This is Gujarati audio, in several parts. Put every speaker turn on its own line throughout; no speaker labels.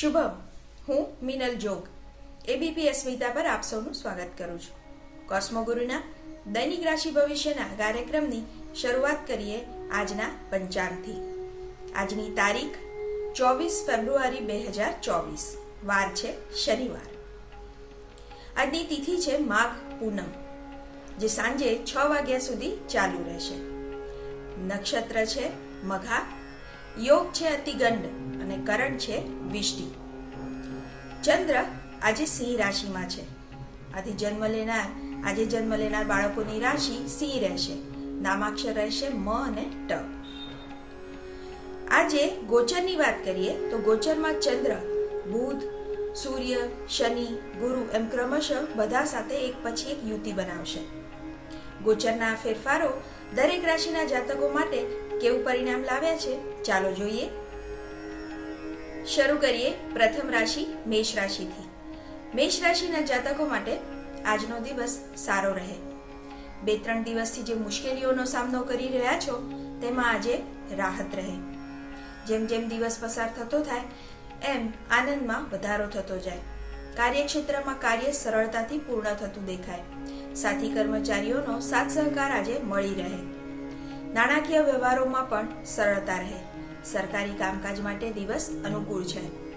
શુભમ, હું મિનલ જોગ. એબીપી અસ્મિતા પર આપ સૌનું સ્વાગત કરું છું. કોસ્મોગુરુના દૈનિક રાશિ ભવિષ્યના કાર્યક્રમની શરૂઆત કરીએ આજના પંચાંગથી. આજની તારીખ ચોવીસ ફેબ્રુઆરી બે હજાર ચોવીસ. વાર છે શનિવાર. આજની તિથિ છે માઘ પૂનમ, જે સાંજે છ વાગ્યા સુધી ચાલુ રહેશે. નક્ષત્ર છે મઘા યોગ છે અતિગંડ અને કરણ છે વિષ્ટિ. ચંદ્ર આજે સિંહ રાશિમાં છે. આથી જન્મ લેનાર, આજે જન્મ લેનાર બાળકોની રાશિ સિંહ રહેશે. નામાક્ષર રહેશે મ અને ટ. આજે ગોચરની વાત કરીએ તો ગોચરમાં ચંદ્ર, બુધ, સૂર્ય, શનિ, ગુરુ એમ ક્રમશઃ બધા સાથે એક પછી એક યુતિ બનાવશે. ગોચરના ફેરફારો દરેક રાશિના જાતકો માટે કેવું પરિણામ લાવ્યા છે? ચાલો જોઈએ. શરૂ કરીએ પ્રથમ રાશિ મેષ રાશિથી. મેષ રાશિના જાતકો માટે આજનો દિવસ સારો રહે. બે ત્રણ દિવસથી જે મુશ્કેલીઓનો સામનો કરી રહ્યા છો, તેમાં આજે રાહત રહે. જેમ જેમ દિવસ પસાર થતો થાય, એમ આનંદમાં વધારો થતો જાય. કાર્યક્ષેત્રમાં કાર્ય સરળતાથી પૂર્ણ થતું દેખાય. સાથી કર્મચારીઓનો સાથ સહકાર આજે મળી રહે. નાણાકીય વ્યવહારોમાં પણ સરળતા રહે. સરકારી કામકાજ માટે દિવસ અનુકૂળ છે.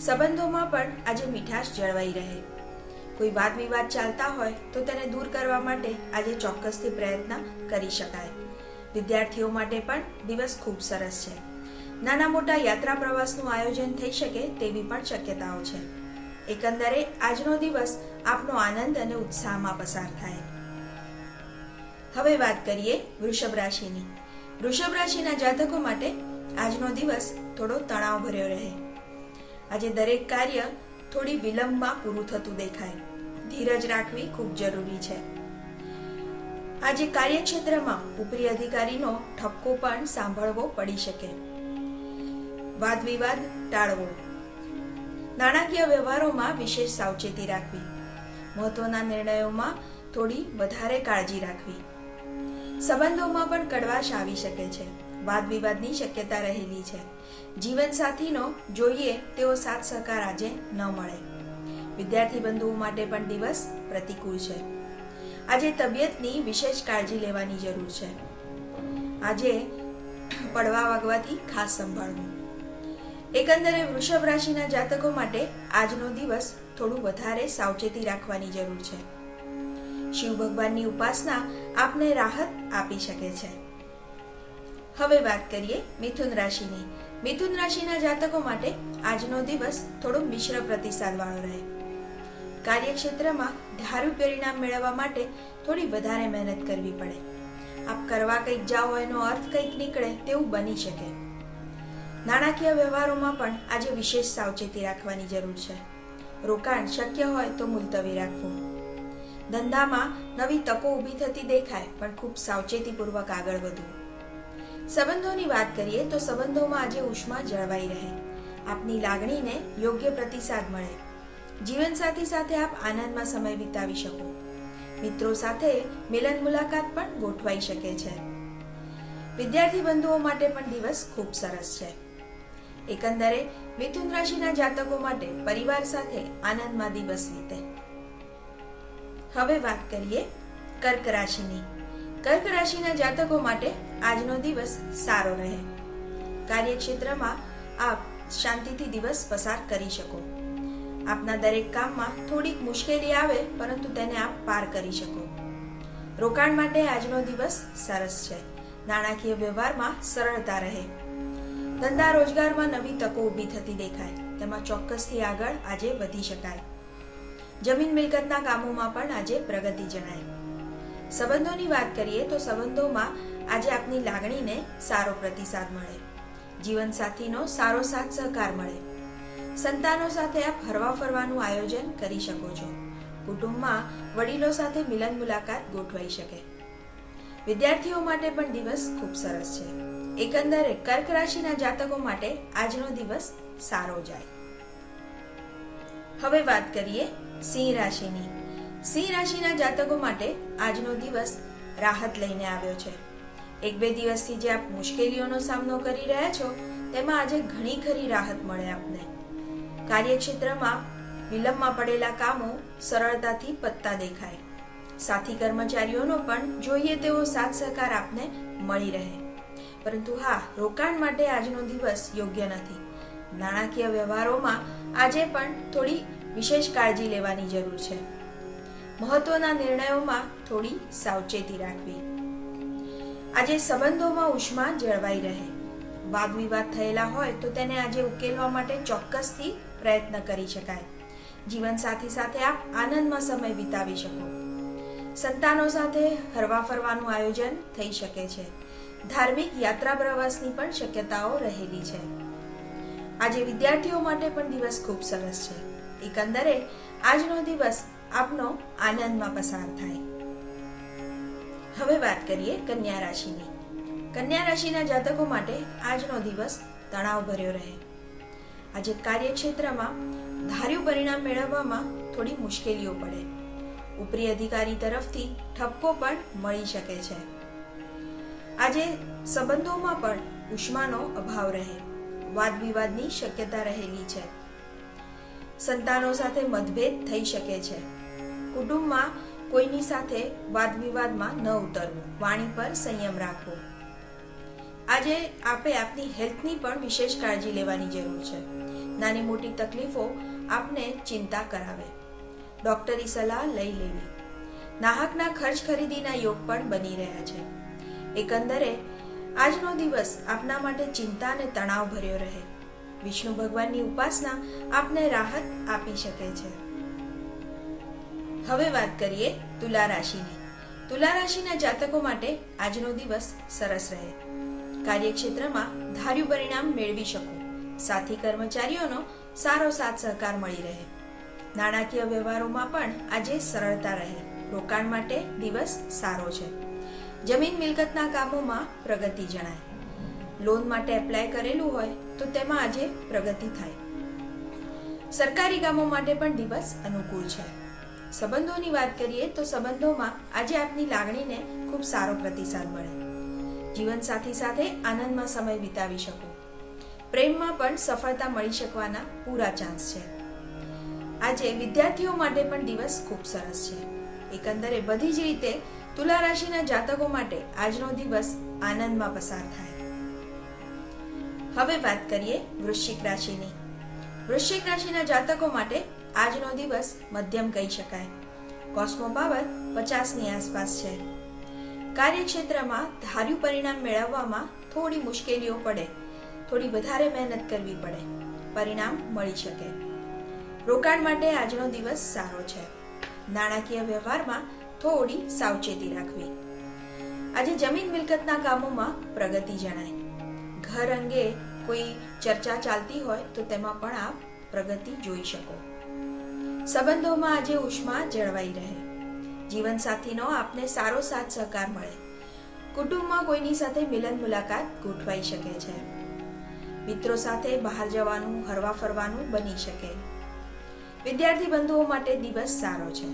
સંબંધોમાં પણ આજે મીઠાશ જળવાઈ રહે. કોઈ વાદ વિવાદ ચાલતા હોય તો તેને દૂર કરવા માટે આજે ચોક્કસથી પ્રયત્ન કરી શકાય. વિદ્યાર્થીઓ માટે પણ દિવસ ખૂબ સરસ છે. નાના મોટા યાત્રા પ્રવાસનું આયોજન થઈ શકે તેવી પણ શક્યતાઓ છે. એકંદરે આજનો દિવસ આપનો આનંદ અને ઉત્સાહમાં પસાર થાય. હવે વાત કરીએ વૃષભ રાશિની. વૃષભ રાશિના જાતકો માટે આજનો દિવસ થોડો તણાવ ભર્યો રહે. આજે દરેક કાર્ય થોડી વિલંબમાં પૂરું થતું દેખાય. ધીરજ રાખવી ખૂબ જરૂરી છે. આજે કાર્યક્ષેત્રમાં ઉપરી અધિકારીનો ઠપકો પણ સાંભળવો પડી શકે. વાદ વિવાદ ટાળવો. નાણાકીય વ્યવહારોમાં વિશેષ સાવચેતી રાખવી. મહત્વના નિર્ણયોમાં થોડી વધારે કાળજી રાખવી. સંબંધોમાં પણ કડવાશ આવી શકે છે. વાદ વિવાદની શક્યતા રહેલી છે. જીવનસાથીનો જોઈએ તેવો સાથ સહકાર આજે ન મળે. વિદ્યાર્થી બંધુઓ માટે પણ દિવસ પ્રતિકૂળ છે. આજે તબિયતની વિશેષ કાળજી લેવાની જરૂર છે. આજે પડવા વાગવાથી ખાસ સંભાળવું. એકંદરે વૃષભ રાશિના જાતકો માટે આજનો દિવસ થોડું વધારે સાવચેતી રાખવાની જરૂર છે. શિવ ભગવાનની ઉપાસના આપને રાહત આપી શકે છે. હવે વાત કરીએ મિથુન રાશિની. મિથુન રાશિના જાતકો માટે આજનો દિવસ થોડો મિશ્ર પ્રતિસાદ વાળો રહે. કાર્યક્ષેત્રમાં ધારું પરિણામ મેળવવા માટે થોડી વધારે મહેનત કરવી પડે. આપ કરવા કંઈક જાઓ એનો અર્થ કંઈક નીકળે તેવું બની શકે. નાણાકીય વ્યવહારોમાં પણ આજે વિશેષ સાવચેતી રાખવાની જરૂર છે. રોકાણ શક્ય હોય તો મુલતવી રાખવું. ધંધામાં નવી તકો ઊભી થતી દેખાય, પણ ખૂબ સાવચેતીપૂર્વક આગળ વધવું. સંબંધોની વાત કરીએ તો સંબંધોમાં આજે ઉષ્મા જળવાઈ રહે. આપની લાગણીને યોગ્ય પ્રતિસાદ મળે. જીવનસાથી સાથે આપ આનંદમાં સમય વિતાવી શકો. મિત્રો સાથે મિલન મુલાકાત પણ ગોઠવાઈ શકે છે. વિદ્યાર્થી બંધુઓ માટે પણ દિવસ ખૂબ સરસ છે. એકંદરે, મિથુન રાશિના જાતકો માટે પરિવાર સાથે આનંદમાં દિવસ વીતે. હવે વાત કરીએ કર્ક રાશિની. કર્ક રાશિના જાતકો માટે આજનો દિવસ સારો રહે. કાર્યક્ષેત્રમાં આપ શાંતિથી દિવસ પસાર કરી શકો. આપના દરેક કામમાં થોડીક મુશ્કેલી આવે, પરંતુ તેને આપ પાર કરી શકો. રોકાણ માટે આજનો દિવસ સરસ છે. નાણાકીય વ્યવહારમાં સરળતા રહે. ધંધા રોજગારમાં નવી તકો ઊભી થતી દેખાય. તેમાં ચોક્કસથી આગળ આજે વધી શકાય. જમીન મિલકતના કામોમાં પણ આજે પ્રગતિ જણાય. સંબંધોની વાત કરીએ તો સંબંધોમાં આજે આપની લાગણીને સારો પ્રતિસાદ મળે. જીવનસાથીનો સારો સાથ સહકાર મળે. સંતાનો સાથે આપ હરવા ફરવાનું આયોજન કરી શકો છો. કુટુંબમાં વડીલો સાથે મિલન મુલાકાત ગોઠવાઈ શકે. વિદ્યાર્થીઓ માટે પણ દિવસ ખૂબ સરસ છે. એકંદરે કર્ક રાશિના જાતકો માટે આજનો દિવસ સારો જાય. હવે વાત કરીએ સિંહ રાશિની. સિંહ રાશિના જાતકો માટે આજનો દિવસ રાહત લઈને આવ્યો છે. એક બે દિવસથી જે આપ મુશ્કેલીઓનો સામનો કરી રહ્યા છો, તેમાં આજે ઘણી ખરી રાહત મળે આપને. કાર્યક્ષેત્રમાં વિલંબમાં પડેલા કામો સરળતાથી પત્તા દેખાય. સાથી કર્મચારીઓનો પણ, જોઈએ તેવો સાથ સહકાર આપને મળી રહે. પરંતુ હા, રોકાણ માટે આજનો દિવસ યોગ્ય નથી. નાણાકીય વ્યવહારોમાં આજે પણ થોડી વિશેષ કાળજી લેવાની જરૂર છે. મહત્વના નિર્ણયોમાં થોડી સાવચેતી રાખવી. આજે સંબંધોમાં ઉષ્મા જળવાઈ રહે. વાદ વિવાદ થયેલા હોય તો તેને આજે ઉકેલવા માટે ચોક્કસથી પ્રયત્ન કરી શકાય. જીવન સાથી સાથે આપ આનંદમાં સમય વિતાવી શકો. સંતાનો સાથે હરવા ફરવાનું આયોજન થઈ શકે છે. ધાર્મિક યાત્રા પ્રવાસની પણ શક્યતાઓ રહેલી છે. આજે વિદ્યાર્થીઓ માટે પણ દિવસ ખૂબ સરસ છે. એકંદરે, આજનો દિવસ આપનો આનંદમાં પસાર થાય. હવે વાત કરીએ કન્યા રાશિની. કન્યા રાશિના જાતકો માટે આજનો દિવસ તણાવ ભર્યો રહે. આજે કાર્યક્ષેત્રમાં ધાર્યું પરિણામ મેળવવામાં થોડી મુશ્કેલીઓ પડે. ઉપરી અધિકારી તરફથી ઠપકો પણ મળી શકે છે. આજે સંબંધોમાં પણ ઉષ્માનો અભાવ રહે વાદ શક્યતા રહેલી છે. સંતાનો સાથે મતભેદ થઈ શકે છે. કુટુંબમાં કોઈની સાથે વાદ વિવાદમાં ન ઉતરવું, વાણી પર સંયમ રાખવો. આજે આપે આપની હેલ્થની પણ વિશેષ કાળજી લેવાની જરૂર છે. નાની મોટી તકલીફો આપને ચિંતા કરાવે. ડોક્ટરી સલાહ લઈ લેવી. નાહકના ખર્ચ ખરીદીના યોગ પણ બની રહ્યા છે. એકંદરે, આજનો દિવસ આપના માટે ચિંતા અને તણાવ ભર્યો રહે. વિષ્ણુ ભગવાનની ઉપાસના આપને રાહત આપી શકે છે. હવે વાત કરીએ તુલા રાશિની. તુલા રાશિના જાતકો માટે આજનો દિવસ સરસ રહે. કાર્યક્ષેત્રમાં ધાર્યું પરિણામ મેળવી શકો. સાથી કર્મચારીઓનો સારો સાથ સહકાર મળી રહે. નાણાકીય વ્યવહારોમાં પણ આજે સરળતા રહે. રોકાણ માટે દિવસ સારો છે. જમીન મિલકતના કામોમાં પ્રગતિ જણાય. લોન માટે એપ્લાય કરેલું હોય તો તેમાં આજે પ્રગતિ થાય. સરકારી કામો માટે પણ દિવસ અનુકૂળ છે. સંબંધોની વાત કરીએ તો સંબંધોમાં આજે આપની લાગણીને ખૂબ સારો પ્રતિસાદ મળે. જીવનસાથી સાથે આનંદમાં સમય વિતાવી શકો. પ્રેમમાં પણ સફળતા મળી શકવાના પૂરા ચાન્સ છે. આજે વિદ્યાર્થીઓ માટે પણ દિવસ ખૂબ સરસ છે. એકંદરે બધી જ રીતે તુલા રાશિના જાતકો માટે આજનો દિવસ આનંદમાં પસાર થાય. હવે વાત કરીએ વૃશ્ચિક રાશિની. વૃશ્ચિક રાશિના જાતકો માટે આજનો દિવસ મધ્યમ કહી શકાય. કોસ્મો પાવર પચાસની આસપાસ છે. કાર્યક્ષેત્રમાં ધાર્યું પરિણામ મેળવવામાં થોડી મુશ્કેલીઓ પડે. થોડી વધારે મહેનત કરવી પડે. પરિણામ મળી શકે. રોકાણ માટે આજનો દિવસ સારો છે. નાણાકીય વ્યવહારમાં થોડી સાવચેતી રાખવી. આજે જમીન મિલકતના કામોમાં પ્રગતિ જણાય. ઘર અંગે કોઈ ચર્ચા ચાલતી હોય તો તેમાં પણ આપ પ્રગતિ જોઈ શકો. સંબંધોમાં આજે ઉષ્મા જળવાઈ રહે. જીવનસાથીનો આપને સારો સાથ સહકાર મળે. કુટુંબમાં કોઈની સાથે મિલન મુલાકાત ગોઠવાઈ શકે છે. મિત્રો સાથે બહાર જવાનું, હરવા ફરવાનું બની શકે. વિદ્યાર્થી બંધુઓ માટે દિવસ સારો છે.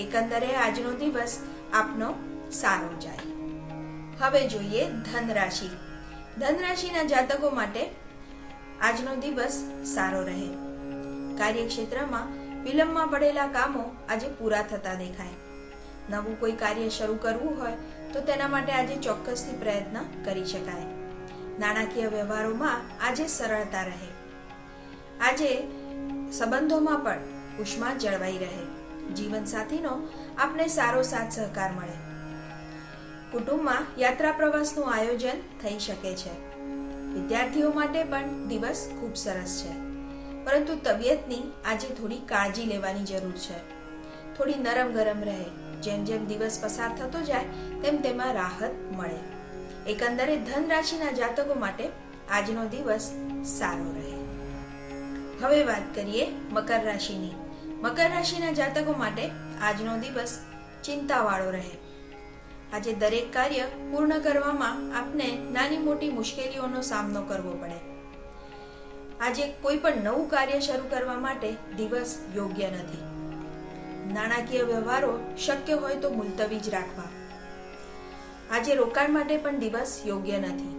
એકંદરે આજનો દિવસ આપનો સારો જાય. હવે જોઈએ ધન રાશિ ધન રાશિના જાતકો માટે આજનો દિવસ સારો રહે. કાર્યક્ષેત્રમાં વિલંબમાં પડેલા કામો આજે પૂરા થતા દેખાય. નવું કોઈ કાર્ય શરૂ કરવું હોય તો તેના માટે આજે ચોક્કસથી પ્રયત્ન કરી શકાય. નાણાકીય વ્યવહારોમાં આજે સરળતા રહે. આજે સંબંધોમાં પણ ઉષ્મા જળવાઈ રહે. જીવનસાથીનો આપને સારો સાથ સહકાર મળે. કુટુંબમાં યાત્રા પ્રવાસનું આયોજન થઈ શકે છે. વિદ્યાર્થીઓ માટે પણ દિવસ ખૂબ સરસ છે. પરંતુ તબિયતની આજે થોડી કાળજી લેવાની જરૂર છે. થોડી નરમ ગરમ રહે. જેમ જેમ દિવસ પસાર થતો જાય, તેમ તેમાં રાહત મળે. એકંદરે ધન રાશિના જાતકો માટે આજનો દિવસ સારો રહે. હવે વાત કરીએ મકર રાશિની. મકર રાશિના જાતકો માટે આજનો દિવસ ચિંતાવાળો રહે. આજે દરેક કાર્ય પૂર્ણ કરવામાં આપને નાની મોટી મુશ્કેલીઓનો સામનો કરવો પડે. આજે કોઈ પણ નવું કાર્ય શરૂ કરવા માટે દિવસ યોગ્ય નથી. નાણાકીય વ્યવહારો શક્ય હોય તો મુલતવી જ રાખવા. આજે રોકાણ માટે પણ દિવસ યોગ્ય નથી.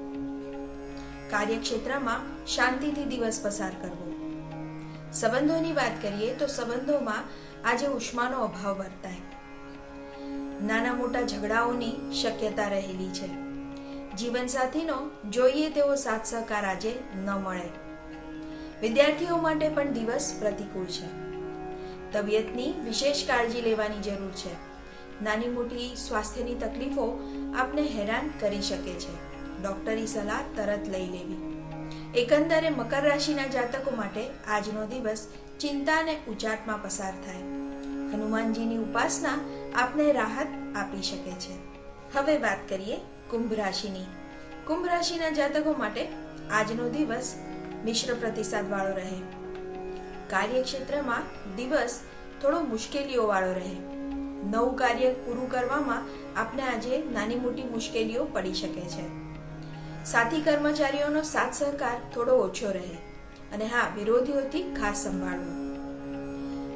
કાર્યક્ષેત્રમાં શાંતિથી દિવસ પસાર કરવો. સંબંધોની વાત કરીએ તો સંબંધોમાં આજે ઉષ્માનો અભાવ વર્તાય. નાના મોટા ઝઘડાઓની શક્યતા રહેલી છે. જીવનસાથીનો જોઈએ તેવો સાથ સહકાર આજે ન મળે. વિદ્યાર્થીઓ માટે પણ દિવસ પ્રતિકૂળ છે. તબિયતની વિશેષ કાળજી લેવાની જરૂર છે. નાની મોટી સ્વાસ્થ્યની તકલીફો આપને હેરાન કરી શકે છે. ડોક્ટરી સલાહ તરત લઈ લેવી. એકંદરે મકર રાશિના જાતકો માટે આજનો દિવસ ચિંતા અને ઉચાટમાં પસાર થાય. હનુમાનજીની ઉપાસના આપને રાહત આપી શકે છે. હવે વાત કરીએ કુંભ રાશિની. કુંભ રાશિના જાતકો માટે આજનો દિવસ મિશ્ર પ્રતિસાદ વાળો રહે. કાર્યક્ષેત્રમાં દિવસ થોડો મુશ્કેલીઓ વાળો રહે. નવું કાર્ય પૂરું કરવામાં આપને આજે નાની મોટી મુશ્કેલીઓ પડી શકે છે. સાથી કર્મચારીઓનો સાથ સહકાર થોડો ઓછો રહે અને હા, વિરોધીઓથી ખાસ સંભાળવું.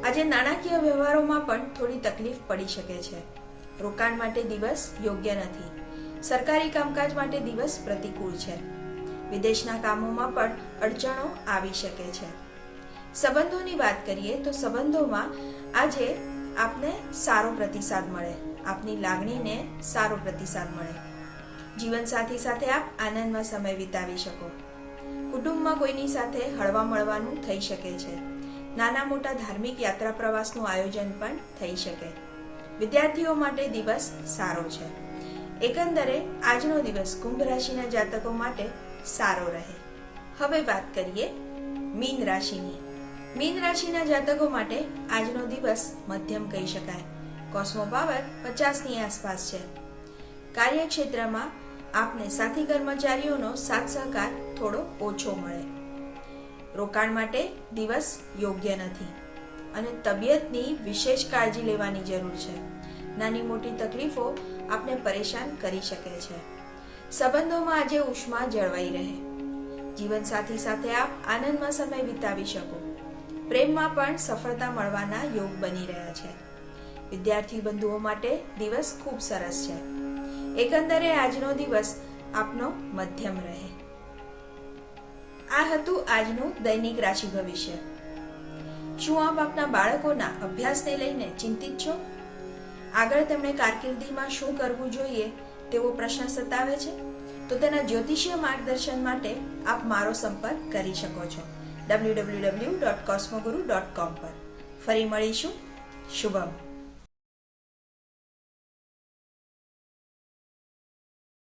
આજે નાણાકીય વ્યવહારોમાં પણ થોડી તકલીફ પડી શકે છે. રોકાણ માટે દિવસ યોગ્ય નથી. સરકારી કામકાજ માટે દિવસ પ્રતિકૂળ છે. વિદેશના કામોમાં પણ અડચણો આવી શકે છે. સંબંધોની વાત કરીએ તો સંબંધોમાં આજે આપને સારો પ્રતિસાદ મળે. આપની લાગણીને સારો પ્રતિસાદ મળે. જીવનસાથી સાથે આપ આનંદમાં સમય વિતાવી શકો. કુટુંબમાં કોઈની સાથે હળવા મળવાનું થઈ શકે છે. નાના મોટા ધાર્મિક યાત્રા પ્રવાસનું આયોજન પણ થઈ શકે. વિદ્યાર્થીઓ માટે દિવસ સારો છે. એકંદરે, આજનો દિવસ કુંભ રાશિના જાતકો માટે સારો રહે. હવે વાત કરીએ મીન રાશિની. મીન રાશિના જાતકો માટે આજનો દિવસ મધ્યમ કહી શકાય. કોસ્મો પાવર પચાસની આસપાસ છે. કાર્યક્ષેત્રમાં આપને સાથી કર્મચારીઓનો સાથ સહકાર થોડો ઓછો મળે. રોકાણ માટે દિવસ યોગ્ય નથી અને તબિયતની વિશેષ કાળજી લેવાની જરૂર છે. નાની મોટી તકલીફો આપને પરેશાન કરી શકે છે. સંબંધોમાં આજે ઉષ્મા જળવાઈ રહે. જીવનસાથી સાથે આપ આનંદમાં સમય વિતાવી શકો. પ્રેમમાં પણ સફળતા મળવાના યોગ બની રહ્યા છે. વિદ્યાર્થી બંધુઓ માટે દિવસ ખૂબ સરસ છે. એકંદરે આજનો દિવસ આપનો મધ્યમ રહે. આ હતું આજનું દૈનિક રાશિ ભવિષ્ય. શું આપ આપના બાળકોના અભ્યાસને લઈને ચિંતિત છો? આગળ તેમણે કારકિર્દીમાં શું કરવું જોઈએ તેવો પ્રશ્ન સતાવે છે? તો તેના જ્યોતિષીય માર્ગદર્શન માટે આપ મારો સંપર્ક કરી શકો છો. W W W dot Cosmoguru dot com પર. ફરી મળીશું. શુભમ.